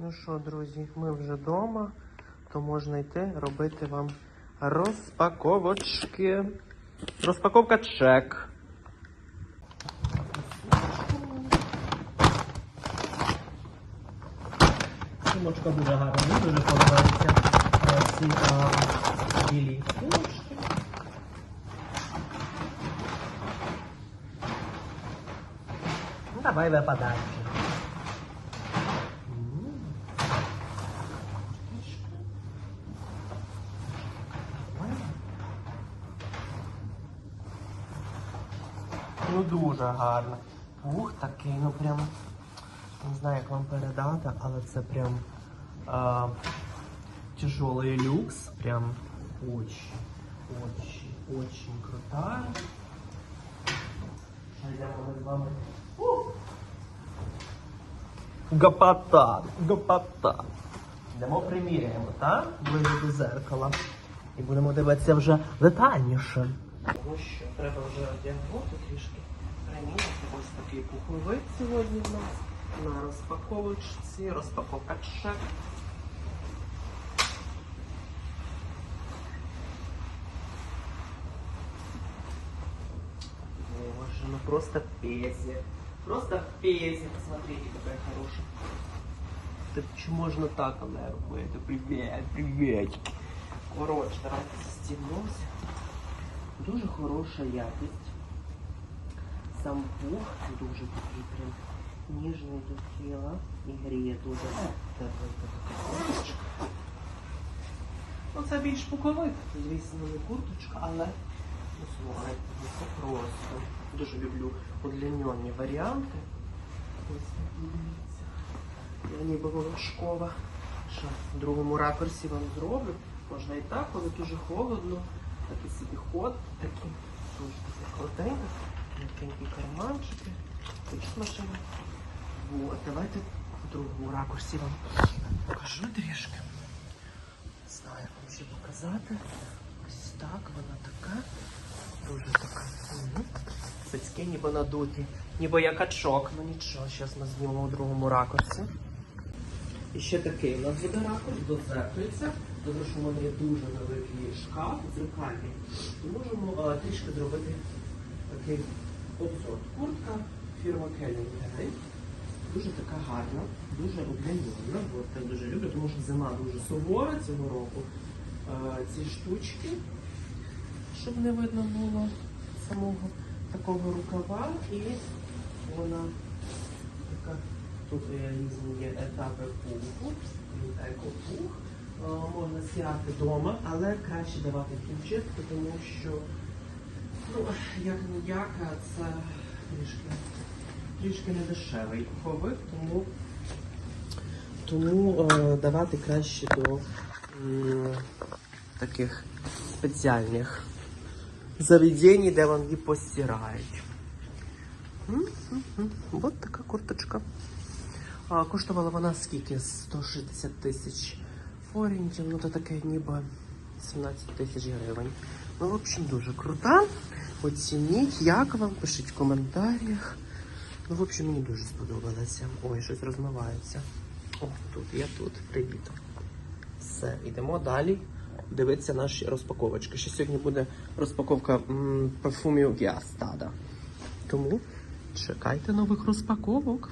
Ну що, друзі, ми вже вдома, то можна йти робити вам розпаковочки. Розпаковка чек. Сумочка дуже гарна, мені дуже подобаються е, ці е, білі сумочки. Ну, давай випадай. Ну дуже гарно. Ух, такий, ну прям. Не знаю, як вам передати, але це прям а, тяжелый люкс. Прям очень, очень, очень. Пойдемо ми з вами. Гопота, гопота. Йдемо приміряємо, так? Ближче до зеркала. І будемо дивитися вже детальніше. Ну що, треба вже одягнути трішки. Приміряти ось такий пуховик сьогодні в нас. На розпаковочці, розпаковка чек. Боже, ну просто песня. Просто песня. Посмотрите, какая хорошая. Так чи можна так, але робити? Привіт, привіт. Коротше, давайте застібнуся. Дуже хороша якість. Сам пух дуже такий прям ніжний до тіла і гріє дуже. Ну це більш пуховик, звісно, не курточка, але ну, слухайте, ну, це просто. Дуже люблю удлінені варіанти. Ось так дивіться. Я ніби волошкова. Що в другому ракурсі вам зроблю. Можна і так, коли дуже холодно. Такий собі ход, дуже такі холоденько, м'якенькі карманчики. Машина. Вот, давайте в другому ракурсі вам покажу трішки. Не знаю, як вам ще показати. Ось так вона така. Дуже така. Цицьки ніби надуті. Ніби як качок. Ну нічого, зараз ми знімемо в другому ракурсі. І ще такий у нас буде ракурс до зеркальця, тому що в мене є дуже великий шкаф дзеркальний. І можемо а, трішки зробити такий обзор. Куртка фірма Келлінгтон. Дуже така гарна, дуже об'ємна. От я дуже люблю, тому що зима дуже сувора цього року. А, ці штучки, щоб не видно було самого такого рукава. І вона така Тут е, різні етапи пуху, екопух. Е, Можна стирати вдома, але краще давати хімчистку, тому що, ну, як не як, це трішки, трішки не дешевий пуховик, тому, тому е, давати краще до м, таких спеціальних заведень, де її постирають. Вот така курточка. Коштувала вона скільки? 160 тисяч форінтів, ну то таке ніби 17 тисяч гривень. Ну, в общем, дуже крута. Оцініть, як вам, пишіть в коментарях. Ну, в общем, мені дуже сподобалося. Ой, щось розмивається. О, тут, я тут. Привіт. Все, йдемо далі. Дивитися наші розпаковочки. Ще сьогодні буде розпаковка м, парфумів Гіастада. Тому чекайте нових розпаковок.